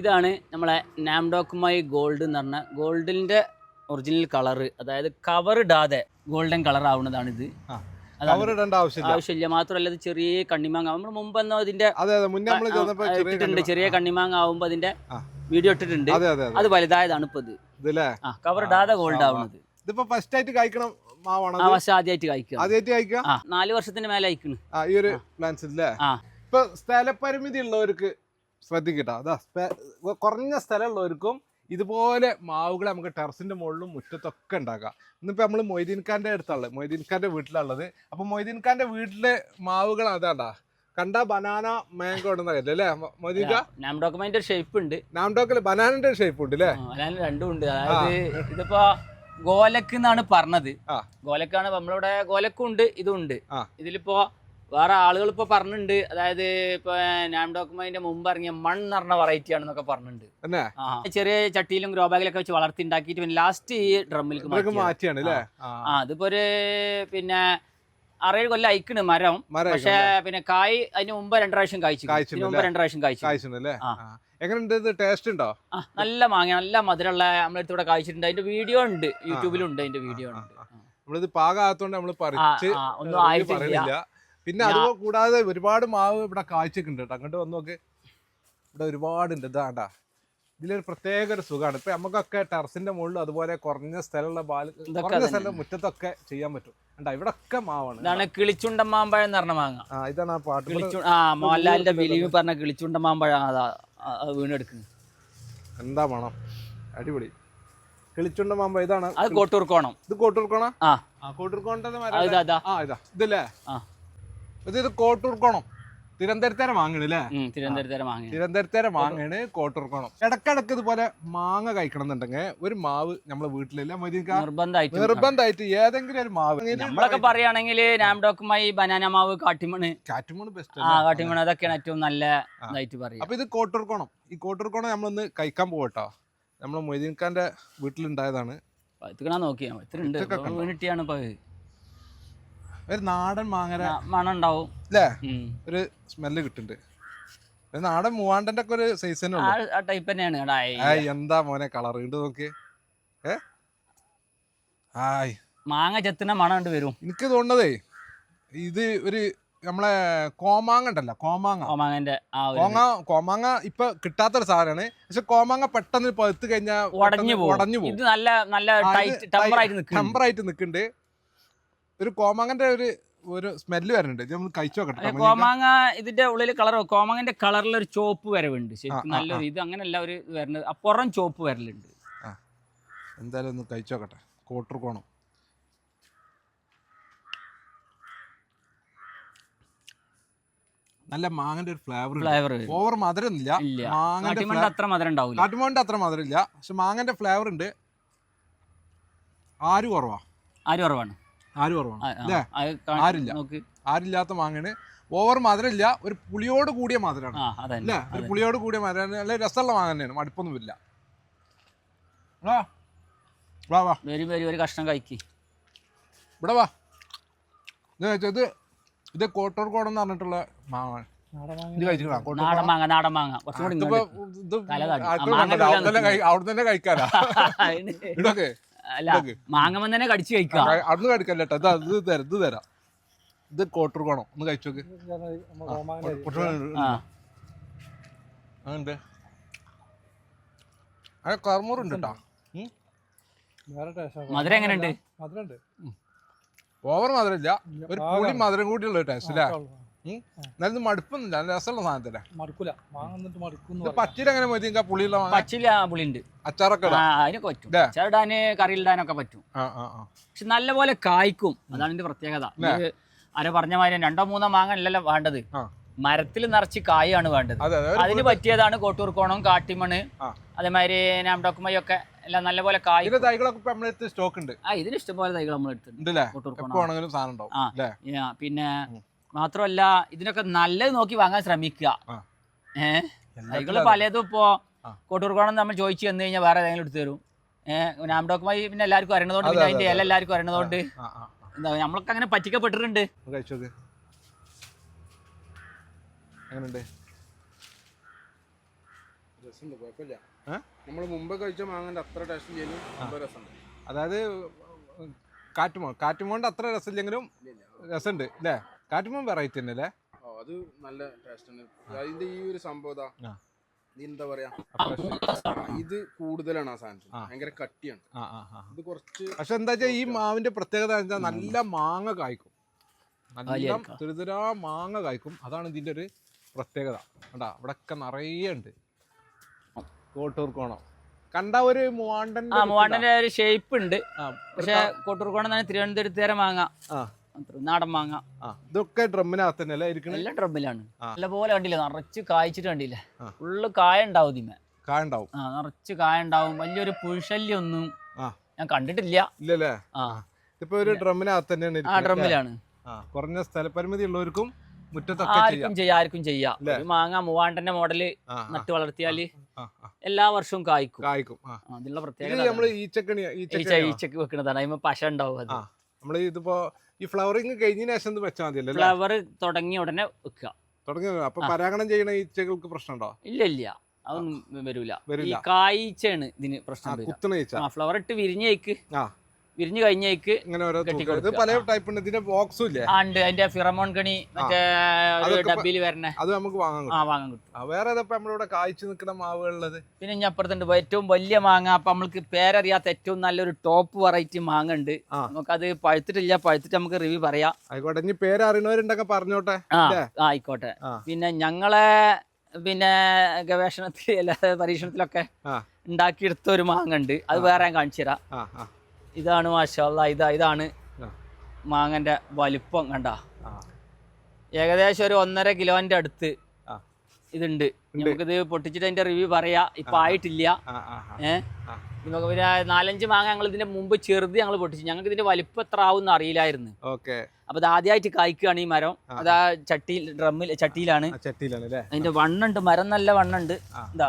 ഇതാണ് നമ്മളെ നാംഡോക്കുമായി ഗോൾഡ് എന്ന് പറഞ്ഞ ഗോൾഡിന്റെ ഒറിജിനൽ കളറ് അതായത് കവർ ഇടാതെ ഗോൾഡൻ കളർ ആവുന്നതാണ് ഇത് ആവശ്യമില്ല. മാത്രമല്ല ഇത് ചെറിയ കണ്ണിമാങ്ങ നമ്മൾ ഇതിന്റെ നമ്മൾ ചെന്നപ്പോ ചെറിയ ഇട്ടിട്ടുണ്ട്. ചെറിയ കണ്ണിമാങ്ങ ആവുമ്പോ അതിന്റെ വീഡിയോ ഇട്ടിട്ടുണ്ട്. അതെ വലുതായതാണ് ഇപ്പൊ ഇത്. കവർ ഇടാതെ ഗോൾഡ്. ആവുന്നത്. ഇതിപ്പോ ഫസ്റ്റ് ആയിട്ട് കഴിക്കണം മാവാണ് ആദ്യമായിട്ട് കഴിക്കുക ആദ്യമായിട്ട് നാല് വർഷത്തിന് മേലെ അയക്കണ് ആ ഈ ഒരു പ്ലാൻസ് ഇല്ലേ ഇപ്പൊ സ്ഥലപരിമിതി ഉള്ളവർക്ക് ശ്രദ്ധിക്കട്ടോ. അതാ കുറഞ്ഞ സ്ഥലമുള്ളവർക്കും ഇതുപോലെ മാവുകൾ നമുക്ക് ടെറസിന്റെ മുകളിലും മുറ്റത്തൊക്കെ ഉണ്ടാക്കാം. ഇന്നിപ്പോൾ നമ്മൾ മൊയ്തീൻ ഖാന്റെ അടുത്തുള്ളത് മൊയ്തീൻ ഖാന്റെ വീട്ടിലുള്ളത്. അപ്പോൾ മൊയ്തീൻ ഖാന്റെ വീട്ടിലെ മാവുകൾ അതാണ്ടാ? കണ്ട ബനാന മാംഗോ ഉണ്ടെന്നല്ലേ അല്ലേ? മൊയ്തീൻ ഖാ നാം ഡോക്യുമെന്റ് ഷേപ്പ് ഉണ്ട്. നാം ഡോക്കിൽ ബനാനന്റെ ഷേപ്പ് ഉണ്ട് അല്ലേ? ബനാന രണ്ടും ഉണ്ട്. അതായത് ഇതിപ്പോ ഗോലക്ക് എന്നാണ് പറഞ്ഞത്. ആ. ഗോലക്കാണ് നമ്മളിവിടെ ഗോലക്കും ഉണ്ട് ഇതും ഉണ്ട് ആ. ഇതിലിപ്പോ വേറെ ആളുകൾ ഇപ്പൊ പറഞ്ഞിട്ടുണ്ട് അതായത് ഇപ്പൊ നാം ഡോക്യുമെന്റിന്റെ മുമ്പ് ഇറങ്ങിയ മൺ പറഞ്ഞ വെറൈറ്റി ആണെന്നൊക്കെ പറഞ്ഞിട്ടുണ്ട് ആ. ചെറിയ ചട്ടിയിലും ഗ്രോ ബാഗിലൊക്കെ വെച്ച് വളർത്തി ഉണ്ടാക്കിയിട്ട് പിന്നെ ലാസ്റ്റ് ഈ ഡ്രമ്മിലേക്ക് മാറ്റി മാറ്റിയാണ് ആ. അതിപ്പോ ഒരു പിന്നെ അറേഴ് കൊല്ലം അയക്കണ് മരം. പക്ഷെ പിന്നെ കായ് അതിന് മുമ്പ് രണ്ടു പ്രാവശ്യം കായ്ച്ചിട്ടുണ്ട് ഇതിന് മുമ്പ് രണ്ടു പ്രാവശ്യം കായ്ച്ചിട്ടുണ്ട് ആ. എങ്ങനെയുണ്ട് ടേസ്റ്റ് ഉണ്ടോ? നല്ല മാങ്ങ നല്ല മധുരമുള്ള നമ്മളെടുത്തൂടെ ഇവിടെ കാഴ്ചിട്ടുണ്ട് അതിന്റെ വീഡിയോ ഉണ്ട്. യൂട്യൂബിലുണ്ട് അതിന്റെ വീഡിയോ ഉണ്ട്. നമ്മളിത് പാകമാകത്തോണ്ട് നമ്മൾ പറിച്ച് ഒന്നും ആയിട്ടില്ല. പിന്നെ അത് അതുപോലെ കൂടാതെ ഒരുപാട് മാവ് ഇവിടെ കാഴ്ചക്കുണ്ട് കേട്ടോ. അങ്ങോട്ട് വന്ന് നോക്ക്. ഇവിടെ ഒരുപാട് ഒരുപാടുണ്ട് ഇതാണ്ടാ ഇതിലൊരു പ്രത്യേക ഒരു സുഖമാണ്. ഇപ്പൊ നമുക്കൊക്കെ ടെറസിന്റെ മുകളിൽ അതുപോലെ കുറഞ്ഞ സ്ഥലമുള്ള ബാൽ കുറഞ്ഞ. സ്ഥലം മുറ്റത്തൊക്കെ ചെയ്യാൻ പറ്റും. കണ്ടാ ഇവിടെ ഒക്കെ മാവാണ്. ഇതാണ് കിളിച്ചുണ്ട മാമ്പഴം എന്ന് പറഞ്ഞ മാങ്ങ. ആ ഇതാണ് ആ പാട്ട്. ആ മോഹൻലാലിന്റെ ബിലീവ് പറഞ്ഞ കിളിച്ചുണ്ട മാമ്പഴം അതാ വീണെടുക്കുന്നത്. എന്താ മണം? അടിപൊളി. കിളിച്ചുണ്ട മാമ്പ ഇതാണ് അത് കോട്ടൂർക്കോണം. ഇത് കോട്ടൂർക്കോണം? ആ ഇതാ. ഇതല്ലേ? ആ. ഇത് ഇത് കോട്ടൂർക്കോണം. തിരുവനന്തപുരത്തേരെ വാങ്ങണല്ലേ അല്ലേ? തിരുവനന്തപുരത്തെ മാങ്ങ തിരുവനന്തപുരത്തേരെ വാങ്ങണ് കോട്ടൂർക്കോണം. ഇടക്കിടക്ക് ഇതുപോലെ മാങ്ങ കഴിക്കണം എന്നുണ്ടെങ്കിൽ ഒരു മാവ് നമ്മളെ വീട്ടിലില്ല. നിർബന്ധമായിട്ട് നിർബന്ധമായിട്ട് ഏതെങ്കിലും ഒരു മാവ് നമ്മളൊക്കെ പറയുകയാണെങ്കിൽ നാംഡോക്കുമായി ബനാന മാവ് കാട്ടിമണ്. കാട്ടിമണ് ബെസ്റ്റ് ആ കാട്ടിമണ് അതൊക്കെയാണ് ഏറ്റവും നല്ല ഇതായിട്ട് പറയും അപ്പൊ ഇത് കോട്ടൂർക്കോണം. ഈ കോട്ടൂർക്കോണം നമ്മളൊന്ന് കഴിക്കാൻ പോകട്ടോ നമ്മളെ മൊയ്തീൻഖാന്റെ വീട്ടിലുണ്ടായതാണ്. പഴുത്തുക്കണ നോക്കിയാ ഇത്ര ഉണ്ട്? വീണിട്ടിയാണ് ഇപ്പൊ. ഒരു നാടൻ മാങ്ങര. മണം ഉണ്ടാവും അല്ലേ ഒരു സ്മെല്ല് കിട്ടുന്നുണ്ട് ഒരു നാടൻ മൂവാണ്ടന്റെ ഒക്കെ ഒരു സൈസ് തന്നെ ആ ടൈപ്പ് തന്നെയാണ് ആയ് എന്താ മോനെ കളർ ഉണ്ട് നോക്കിയേ ഏ? ആയ്. മാങ്ങ ചെത്തിന മണം ഉണ്ട് വരും. എനിക്ക് തോന്നുന്നതേ ഇത് ഒരു നമ്മളെ കോമാങ്ങ ഉണ്ടല്ലോ കോമാങ്ങ. കോമാങ്ങന്റെ കോങ്ങ കോമാങ്ങ ഇപ്പൊ കിട്ടാത്തൊരു സാധനമാണ് പക്ഷെ കോമാങ്ങ പെട്ടെന്ന് പഴുത്ത് കഴിഞ്ഞാൽ ഉടഞ്ഞു പോകും. ഉടഞ്ഞു പോകും. നല്ല നല്ല ടൈറ്റ് ടെമ്പറായിട്ട് നിൽക്കുന്നുണ്ട് ഒരു കോമാങ്ങന്റെ ഒരു ഒരു സ്മെല്ല് വരുന്നുണ്ട്. ഇത് നമ്മൾ കഴിച്ചു നോക്കട്ടെ. കോമാങ്ങ ഇതിന്റെ ഉള്ളിൽ കളർ കോമാങ്ങന്റെ കളറിൽ ഒരു ചോപ്പ് വരവുണ്ട്. ശരിക്കും നല്ലൊരു ഇത് അങ്ങനെയല്ല ഒരു വരുന്നത്. അപ്പുറം ചോപ്പ് വരലുണ്ട്. എന്തായാലും ഒന്ന് കഴിച്ചു നോക്കട്ടെ. കോട്ടർ കോണം. നല്ല മാങ്ങന്റെ ഒരു ഫ്ലേവർ ഫ്ലേവർ ഓവർ മധുരം ഇല്ല. മാങ്ങന്റെ അത്ര മധുരം ഉണ്ടാവില്ല അത്ര മധുരം ഇല്ല. പക്ഷെ മാങ്ങന്റെ ഫ്ലേവർ ഉണ്ട്. ആര് കുറവാ? ആര് കുറവാണ്? ആര് കുറവാണ്? അല്ലേ? ആരില്ല. ആരില്ലാത്ത മാങ്ങയാണ്. ഓവർ മധുരമില്ല ഒരു പുളിയോട് കൂടിയ മധുരമാണ് അല്ലേ? ഒരു പുളിയോട് കൂടിയ മധുരമാണ് നല്ല രസമുള്ള മാങ്ങ തന്നെയാണ് മടുപ്പൊന്നുമില്ല. വാ. വാ വാ. വരും വരും ഒരു കഷ്ണം കഴിക്ക്. ഇവിടെ വാ. ഇത് കഴിച്ചോ, ഇത് ഇത് കോട്ടൂർ കോടം എന്ന് പറഞ്ഞിട്ടുള്ള മാങ്ങ. ഇത് കഴിച്ചിട്ടാ കോട്ടൂർ നാടൻ മാങ്ങ നാടൻ കുറച്ചും കൂടി. അവിടെ തന്നെ കഴിക്കാനാ. ഇതൊക്കെ അല്ല മാങ്ങമ്മ തന്നെ കടിച്ചു കഴിക്കാം അന്ന് കഴിക്കല്ല കേട്ടോ. ഇതാ ഇത് തരാം ഇത് തരാം. ഇത് കോട്ടൂർ കോണം ഒന്ന് കഴിച്ചു നോക്ക്. ആ അങ്ങനെ അത് കർമ്മൂറുണ്ട് കേട്ടോ. മധുരം എങ്ങനെയുണ്ട്? മധുരണ്ട് ഓവർ മധുരമില്ല ഒരു പുളി മധുരം കൂടിയുള്ള ടേസ്റ്റ് അല്ലേ. എന്നാലും മടുപ്പൊന്നുമില്ല. നല്ല രസമുള്ള സാധനത്തില്ല മടുക്കൂല. വാങ്ങുന്നിട്ട് മടുക്കുന്നു പച്ചില അങ്ങനെ മതി പുളിയുള്ള പച്ചില പുളിയുണ്ട്. അച്ചാറൊക്കെ അതിനൊക്കെ പറ്റും. അച്ചാറിടാന് കറി കറിയിലിടാനൊക്കെ പറ്റും. പക്ഷെ നല്ലപോലെ കായ്ക്കും. അതാണ് ഇതിന്റെ പ്രത്യേകത. ആരോ പറഞ്ഞ മാതിരി രണ്ടോ മൂന്നോ മാങ്ങ അല്ലല്ലോ വേണ്ടത് മരത്തിൽ നിറച്ച് കായാണ് വേണ്ടത്. അതെ അതെ. അതിന് പറ്റിയതാണ് കോട്ടൂർക്കോണം കാട്ടിമണ്. അതേമാതിരി നാംഡോക്കുമയൊക്കെ എല്ലാം നല്ലപോലെ കായ് തൈകളൊക്കെ സ്റ്റോക്ക് ഉണ്ട്. ആ ഇതിന് ഇഷ്ടംപോലെ തൈകൾ നമ്മൾ എടുത്തിട്ടുണ്ട്. പിന്നെ. മാത്രമല്ല ഇതിനൊക്കെ നല്ലത് നോക്കി വാങ്ങാൻ ശ്രമിക്കുക. ഏഹ് സൈക്കിൾ പലതും ഇപ്പോ കോട്ടൂർക്കോണം നമ്മൾ ചോദിച്ചു ചെന്ന് കഴിഞ്ഞാൽ വേറെ ഏതെങ്കിലും എടുത്തു തരും. ഏഹ് നാംഡോക്കുമായി പിന്നെ എല്ലാവർക്കും അറിയണതുകൊണ്ട് പിന്നെ അതിന്റെ ഇല എല്ലാവർക്കും അറിയണതുകൊണ്ട്. എന്താ നമ്മളൊക്കെ അങ്ങനെ പറ്റിക്കപ്പെട്ടിട്ടുണ്ട്. കഴിച്ച അതായത് കാറ്റുമോ? കാറ്റുമോണ്ട് അത്ര രസമില്ലെങ്കിലും രസമുണ്ട് അല്ലേ? കാറ്റുമോൻ വെറൈറ്റി തന്നെ അല്ലേ ഓ അത് നല്ല ടേസ്റ്റ് ആണ്. അതിന്റെ ഈ ഒരു സംഭവം ഇതാ. എന്താ പറയാ? ഇത് കൂടുതലാണ് ആ സാധനത്തിന്. ആ. ഭയങ്കര കട്ടിയാണ്. ആ ആ ആ ഇത് കുറച്ച് പക്ഷെ എന്താ വെച്ചാൽ ഈ മാവിന്റെ പ്രത്യേകത എന്താ നല്ല മാങ്ങ കായ്ക്കും. നല്ല വലിയായിരിക്കും. മാങ്ങ കായ്ക്കും. അതാണ് ഇതിന്റെ ഒരു പ്രത്യേകത. കണ്ടാ ഇവിടൊക്കെ നിറയെ ഉണ്ട്. കോട്ടൂർക്കോണം കണ്ട ഒരു മൂവാണ്ടൻ മൂവാണ്ടന്റെ ഒരു ഷേപ്പ് ഉണ്ട്. പക്ഷെ കോട്ടൂർക്കോണം തന്നെ തിരുവനന്തപുരത്തേരെ മാങ്ങ. നാടൻ മാങ്ങ. ഇതൊക്കെ ഡ്രമ്മിനകത്ത് തന്നെ അല്ലേ എല്ലാം ഡ്രമ്മിലാണ്. നല്ലപോലെ കണ്ടില്ല? നിറച്ച് കായ്ച്ചിട്ട് കണ്ടില്ല. ഫുള്ള് കായ ഉണ്ടാവും ഇതിമേ കായുണ്ടാവും. ആ നിറച്ച് കായ ഉണ്ടാവും. വലിയൊരു പുഴുശല്യം ഒന്നും ഞാൻ കണ്ടിട്ടില്ല. ഇല്ലല്ലേ? ആ. ഇപ്പൊ ഒരു ഡ്രമ്മിനകത്ത് തന്നെയാണ് ആ ഡ്രമ്മിലാണ്. കുറഞ്ഞ സ്ഥലപരിമിതി ഉള്ളവർക്കും ആർക്കും ചെയ്യാം ആർക്കും ചെയ്യാം? ഒരു മാങ്ങ മൂവാണ്ടന്റെ മോഡൽ നട്ട് വളർത്തിയാൽ. എല്ലാ വർഷവും കായ്ക്കും. കായ്ക്കും അതിനുള്ള പ്രത്യേകത ഈച്ചക്കണി ഈച്ചക്ക് വെക്കുന്നതാണ് അതിന് പശ ഉണ്ടാവും അത്. നമ്മൾ ഇതിപ്പോ ഈ ഫ്ലവറിങ് കഴിഞ്ഞതിന് ശേഷം ഇത് വെച്ചാൽ മതി അല്ലേ? ഫ്ലവർ തുടങ്ങിയ ഉടനെ വെക്കുക. തുടങ്ങി അപ്പൊ ആ. പരാഗണം ചെയ്യണ ഈച്ചകൾക്ക് പ്രശ്നമുണ്ടോ? ഇല്ല ഇല്ല. അതൊന്നും വരൂല. ഈ വരില്ല. കായ്ച്ചയാണ് ഇതിന് ആ പ്രശ്നം വരിക. കുത്തണ ഈച്ച ആ ഫ്ലവർ ഇട്ട് വിരിഞ്ഞേക്ക് ആ. വിരിഞ്ഞു കഴിഞ്ഞേക്ക്. പല. ടൈപ്പ് ഉണ്ട്. ഇതിന്റെ ബോക്സും ഇല്ലേ? ഉണ്ട്. അതിന്റെ ഫിറമോൺ കണി മറ്റേ ഡബിൽ വരണേ. അത് നമുക്ക് വാങ്ങാൻ ആ വാങ്ങാൻ കിട്ടും. വേറെ നമ്മളിവിടെ കായ്ച്ചു നിൽക്കുന്ന മാവുകളുള്ളത്? പിന്നെ ഇനി അപ്പുറത്തുണ്ട്. ഏറ്റവും വലിയ മാങ്ങ. അപ്പൊ നമ്മൾക്ക് പേരറിയാത്ത ഏറ്റവും നല്ലൊരു ടോപ്പ് വെറൈറ്റി മാങ്ങ ഉണ്ട്. നമുക്ക് നമുക്കത് പഴുത്തിട്ടില്ല. പഴുത്തിട്ട് നമുക്ക് റിവ്യൂ പറയാം. ആയിക്കോട്ടെ. ഇനി പേരറിയണവരുണ്ടൊക്കെ പറഞ്ഞോട്ടെ? ആ ആയിക്കോട്ടെ. പിന്നെ ഞങ്ങളെ പിന്നെ ഗവേഷണത്തിൽ അല്ലാതെ പരീക്ഷണത്തിലൊക്കെ ഉണ്ടാക്കിയെടുത്ത ഒരു മാങ്ങ ഉണ്ട്. അത് വേറെ ഞാൻ കാണിച്ചു തരാം. ഇതാണ് മാഷല്ല ഇതാ ഇതാണ് മാങ്ങന്റെ മാങ്ങന്റെ വലിപ്പം കണ്ട. ഏകദേശം ഒരു ഒന്നര കിലോന്റെ അടുത്ത് ആ. ഇതുണ്ട്. നമുക്കിത് പൊട്ടിച്ചിട്ട് അതിന്റെ റിവ്യൂ പറയാ. ഇപ്പൊ ആയിട്ടില്ല. ആ ആ ആ. ഏഹ് നമുക്ക് നാലഞ്ച് മാങ്ങ ഞങ്ങൾ ഇതിന്റെ മുമ്പ് ചെറുത് ഞങ്ങൾ പൊട്ടിച്ചു. ഞങ്ങൾക്ക് ഇതിന്റെ വലിപ്പം എത്ര ആവും അറിയില്ലായിരുന്നു. ഓക്കെ. അപ്പൊ ഇത് ആദ്യമായിട്ട് കായ്ക്കുകയാണ് ഈ മരം. ആ. അതാ ചട്ടിയിൽ ഡ്രമ്മിൽ ചട്ടിയിലാണ്. അതിന്റെ വണ്ണുണ്ട്. മരം നല്ല വണ്ണുണ്ട്. എന്താ ഇതാ.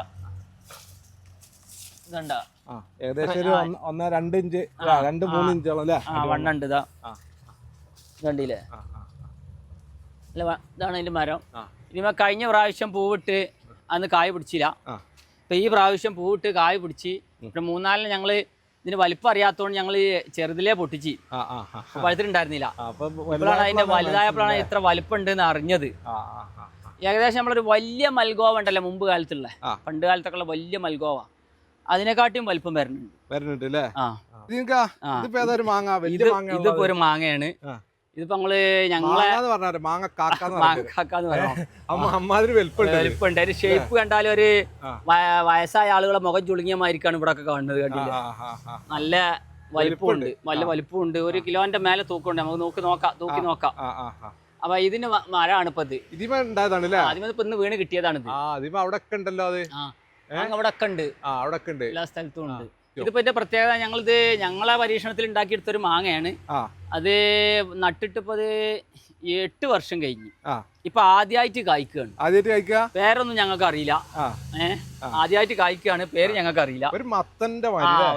ഇതുണ്ടാ? ആ ഏകദേശം ഒരു. ഒന്ന്- രണ്ട് ഇഞ്ച് രണ്ട് മൂന്ന് ഇഞ്ചോളം അല്ലേ? വണ്ണുണ്ട് ഇതാ. ആ. അല്ല ഇതാണ് അതിന്റെ മരം. ഇനിമ കഴിഞ്ഞ പ്രാവശ്യം പൂവിട്ട് അന്ന് കായ് പിടിച്ചില്ല. അപ്പൊ ഈ പ്രാവശ്യം പൂവിട്ട് കായ് പിടിച്ച് പിന്നെ മൂന്നാലിന് ഞങ്ങൾ ഇതിന് വലിപ്പം അറിയാത്തതുകൊണ്ട് ഞങ്ങൾ ചെറുതിലേ പൊട്ടിച്ച്. പഴുത്തിട്ടുണ്ടായിരുന്നില്ല ഇപ്പോഴാണ് അതിന്റെ വലുതായപ്പോഴാണ് ഇത്ര വലിപ്പം ഉണ്ടെന്ന് അറിഞ്ഞത്. ഏകദേശം നമ്മളൊരു വലിയ മൽഗോവ ഉണ്ടല്ലോ മുമ്പ് കാലത്തുള്ള. പണ്ട് കാലത്തൊക്കെ ഉള്ള വലിയ മൽഗോവ. അതിനെക്കാട്ടിയും വലിപ്പം വരുന്നുണ്ട്. വരുന്നുണ്ട് അല്ലേ. ഇതിപ്പോ ഏതൊരു മാങ്ങ ഇത് വലിയ മാങ്ങ ഇതിപ്പോ ഒരു മാങ്ങയാണ്. ഇതിപ്പോ ഞങ്ങൾ ഞങ്ങളെ മാങ്ങ കാക്കാന്ന് അതിന്റെ ഷേപ്പ് കണ്ടാൽ ഒരു വയസ്സായ ആളുകളെ മുഖം ചുളുങ്ങിയ മാതിരിക്കാണ് ഇവിടെ ഒക്കെ കാണുന്നത് കണ്ടില്ല. നല്ല വലിപ്പമുണ്ട്. നല്ല. വലിപ്പമുണ്ട്. ഒരു കിലോന്റെ മേലെ തൂക്കമുണ്ട്. നമുക്ക് നോക്കി നോക്കാം തൂക്കി നോക്കാം. അപ്പൊ ഇതിന് മഴ ആണ് ഇപ്പൊ ഇത്. ഇതിപ്പോ ഉണ്ടായതാണ് ഇന്ന് വീണ് കിട്ടിയതാണ് ഇത് അവിടെ ഉണ്ടല്ലോ അത്. ഇവിടെ ഒക്കെ ഉണ്ട് ആ അവിടെ ഒക്കെ ഉണ്ട് എല്ലാ സ്ഥലത്തും ഉണ്ട്. ഇതിപ്പോ ഇതിന്റെ പ്രത്യേകത ഞങ്ങളിത് ഞങ്ങളെ പരീക്ഷണത്തിൽ ഉണ്ടാക്കിയെടുത്ത ഒരു മാങ്ങയാണ് അത് നട്ടിട്ടിപ്പോ അത് എട്ട് വർഷം കഴിഞ്ഞു. ഇപ്പൊ ആദ്യമായിട്ട് കായ്ക്കുകയാണ് ആദ്യമായിട്ട് പേരൊന്നും ഞങ്ങൾക്ക് അറിയില്ല ഏഹ്. ആദ്യമായിട്ട് കായ്ക്കുകയാണ് പേര് ഞങ്ങൾക്ക് അറിയില്ല ഒരു മത്തന്റെ?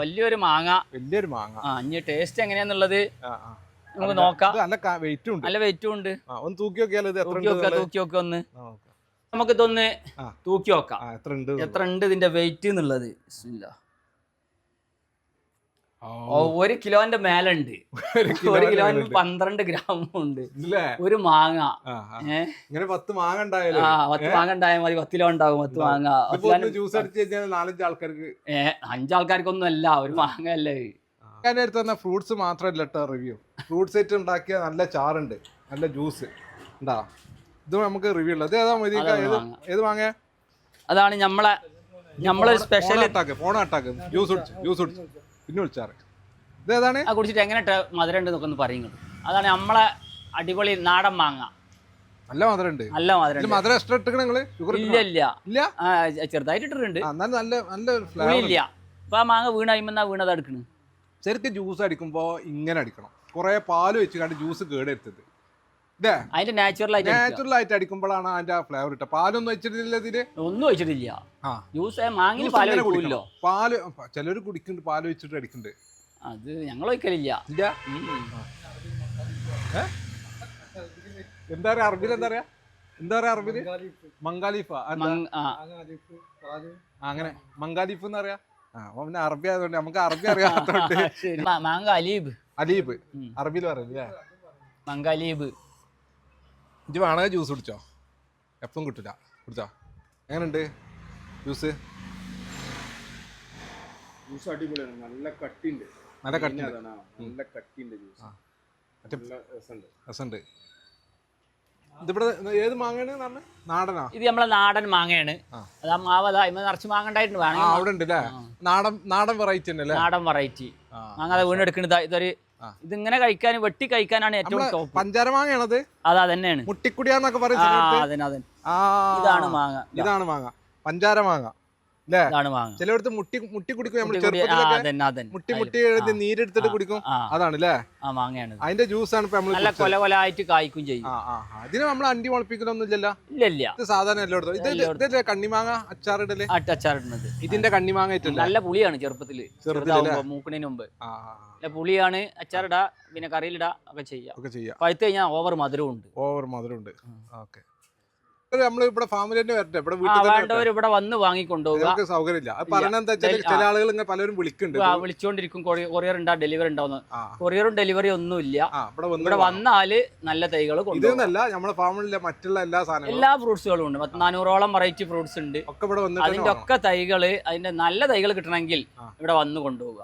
വലിയൊരു മാങ്ങ. വലിയൊരു മാങ്ങ. ആ ഇനി ടേസ്റ്റ് എങ്ങനെയാന്നുള്ളത്. നമുക്ക് നോക്കാം. നല്ല വെയിറ്റും ഉണ്ട്. നല്ല വെയിറ്റും ഉണ്ട്. ഒന്ന് തൂക്കി നോക്കിയാലോ തൂക്കി നോക്കാം തൂക്കി നോക്കാം ഒന്ന്. നമുക്ക് ഇതൊന്ന് തൂക്കി നോക്കാം. എത്ര ഉണ്ട് ഇതിന്റെ വെയിറ്റ് എന്നുള്ളത്? ഒരു കിലോന്റെ മേലുണ്ട്. ഒരു കിലോന്. പന്ത്രണ്ട് ഗ്രാം ഉണ്ട്? ഒരു മാങ്ങ. ഇങ്ങനെ പത്ത് മാങ്ങ ഉണ്ടായാലും? ആ പത്ത് മാങ്ങ ഉണ്ടായാൽ മതി. പത്ത് കിലോ ഉണ്ടാവും. പത്ത് മാങ്ങ ജ്യൂസ് അടിച്ച് കഴിഞ്ഞാൽ നാലഞ്ച് ആൾക്കാർക്ക് ഏ അഞ്ചാൾക്കാർക്കൊന്നും അല്ല ഒരു മാങ്ങ അല്ലേ ഞാൻ അടുത്ത് തന്നെ ഫ്രൂട്ട്സ് മാത്രമല്ല റിവ്യൂ ഫ്രൂട്ട്സ് ആയിട്ട് ഉണ്ടാക്കിയ നല്ല ചാറുണ്ട്. നല്ല ജ്യൂസ് ഉണ്ടാ? ഇത് നമുക്ക് റിവ്യൂ ഉള്ളത് ഏതാ മതി ഏത് വാങ്ങിയ അതാണ് നമ്മളെ നമ്മളൊരു special attack phone attack juice കുടിച്ചു ജ്യൂസ് കുടിച്ചു. പിന്നെ വിളിച്ചാറ്. ഇത് ഏതാണ് ആ കുടിച്ചിട്ട് എങ്ങനെ മധുരം ഉണ്ട് എന്നൊക്കെ ഒന്ന് പറയുന്നത് അതാണ് നമ്മളെ അടിപൊളി നാടൻ മാങ്ങ. നല്ല മധുരം ഉണ്ട് നല്ല മധുരം. മധുരം എക്സ്ട്രാ ഇട്ടിക്കണ നിങ്ങൾ? ഇല്ല ഇല്ല. ഇല്ല? ചെറുതായിട്ട് ഇട്ടിട്ടുണ്ട്. നല്ല നല്ല ഫ്ലേവർ ഇല്ല ഇപ്പൊ ആ മാങ്ങ വീണ കഴിയുമ്പോ വീണത് എടുക്കണ്? ശരിക്കും ജ്യൂസ് അടിക്കുമ്പോ ഇങ്ങനെ അടിക്കണം. കുറേ പാൽ വെച്ച് കണ്ട് ജ്യൂസ് കേടെടുത്തത് അതിന്റെ നാച്ചുറൽ ആയിട്ട്. നാച്ചുറൽ ആയിട്ട് അടിക്കുമ്പോഴാണ് അതിന്റെ ഫ്ലേവർ കിട്ടുക. പാലൊന്നും വെച്ചിട്ടില്ല ഇതിൽ? ഒന്നും വെച്ചിട്ടില്ല ജ്യൂസ് മാങ്ങിന് പാൽ കുടിക്കില്ലോ. പാൽ ചിലര് കുടിക്കുന്നുണ്ട് പാൽ വെച്ചിട്ട് അടിക്കുന്നുണ്ട്. അത് ഞങ്ങൾ ഒഴിക്കലില്ല. എന്താ പറയാ അറബിൽ എന്താ പറയാ? എന്താ പറയാ അറബിൽ? മംഗാലീഫ. അങ്ങനെ. മംഗാലീഫ് എന്ന് പറയാ? പിന്നെ അറബി ആയതുകൊണ്ട് നമുക്ക് അറബി അറിയാത്തോണ്ട് മാങ്ക അലീബ്. അലീബ്. അറബിയിൽ പറയില്ലേ? മാങ്ക ഇത് വേണമെങ്കിൽ ജ്യൂസ് കുടിച്ചോ. എപ്പം കിട്ടില്ല കുടിച്ചോ. എങ്ങനെയുണ്ട്? ജ്യൂസ് ജ്യൂസ് അടിപൊളിയാണ്. നല്ല കട്ടിയുണ്ട്. നല്ല കട്ടി നല്ല ജ്യൂസ് രസമുണ്ട്. ഇതിവിടെ ഏത് മാങ്ങയാണ് പറഞ്ഞത് നാടനാ? ഇത് നമ്മളെ നാടൻ മാങ്ങയാണ്. അത് ആ മാവ് അതാ ഇമ്മ നിറച്ച് മാങ്ങ ഉണ്ടായിട്ടുണ്ട്. അവിടെ ഉണ്ട് നാടൻ നാടൻ വെറൈറ്റി തന്നെ നാടൻ വെറൈറ്റി. മാങ്ങ അത് വീണെടുക്കുന്നത് ഇതൊരു. ഇതിങ്ങനെ കഴിക്കാൻ വെട്ടി കഴിക്കാനാണ് ഏറ്റവും ടോപ്പ് പഞ്ചാര മാങ്ങയാണത്? അതാ തന്നെയാണ് മുട്ടിക്കുടിയാന്നൊക്കെ പറയുന്നത് ഇതാണ് മാങ്ങ. ഇതാണ് മാങ്ങ. പഞ്ചാര മാങ്ങ. ഇതാണ് വാങ്ങുക. ചിലയിടത്ത് മുട്ടി മുട്ടി കുടിക്കും നമ്മൾ ചെറുപ്പത്തിലൊക്കെ മുട്ടി മുട്ടി എഴുതി നീരെടുത്തിട്ട് കുടിക്കും. അതാണ് അല്ലേ മാങ്ങയാണ് അതിന്റെ ജ്യൂസ് ആണ് നമ്മൾ നല്ല കൊല കൊല ആയിട്ട് കായ്ക്കും ചെയ്യും. ഇതിന് നമ്മൾ അണ്ടി മുളപ്പിക്കലൊന്നും ഇല്ലല്ലോ? ഇല്ല ഇല്ല. ഇത് സാധാരണ എല്ലായിടത്തും. ഇത്. ഇതല്ലേ കണ്ണിമാങ്ങ അച്ചാറിടൽ? അച്ചാറിടുന്നത്. ഇതിന്റെ കണ്ണിമാങ്ങ ആയിട്ടല്ലേ നല്ല പുളിയാണ്? ചെറുതാവുമ്പോ മൂക്കണിന് മുമ്പ്. പുളിയാണ്. അച്ചാറിടാ പിന്നെ കറിയിലിടാ ഒക്കെ ചെയ്യാം. പഴുത്ത് കഴിഞ്ഞാൽ ഓവർ മധുരമുണ്ട് ഉണ്ട് ഓവർ മധുരമുണ്ട് ഓക്കെ നമ്മൾ ഇവിടെ ഫാമിലി തന്നെ വരട്ടെ. ഇവിടെ വീട്ടിൽ. ഇവിടെ വന്ന് വാങ്ങിക്കൊണ്ടുപോകുക സൗകര്യമില്ല. അത് പറയണ എന്താ വെച്ചാൽ ചില ആളുകൾ ഇങ്ങനെ പലരും വിളിക്കുന്നുണ്ട്. വിളിച്ചുകൊണ്ടിരിക്കും കൊറിയർ ഉണ്ടാ ഡെലിവറി ഉണ്ടാവുന്ന കൊറിയറും ഡെലിവറി ഒന്നുമില്ല. ഇല്ല ഇവിടെ വന്നാൽ നല്ല തൈകൾ ഇത് കൊണ്ടുപോകും എന്നല്ല നമ്മളെ മറ്റുള്ള എല്ലാ സാധനങ്ങളും. എല്ലാ ഫ്രൂട്ട്സുകളും ഉണ്ട്. നാനൂറോളം വെറൈറ്റി ഫ്രൂട്ട്സ് ഉണ്ട്. ഒക്കെ ഇവിടെ അതിന്റെ ഒക്കെ തൈകൾ അതിന്റെ നല്ല തൈകൾ കിട്ടണമെങ്കിൽ ഇവിടെ വന്ന് കൊണ്ടുപോകുക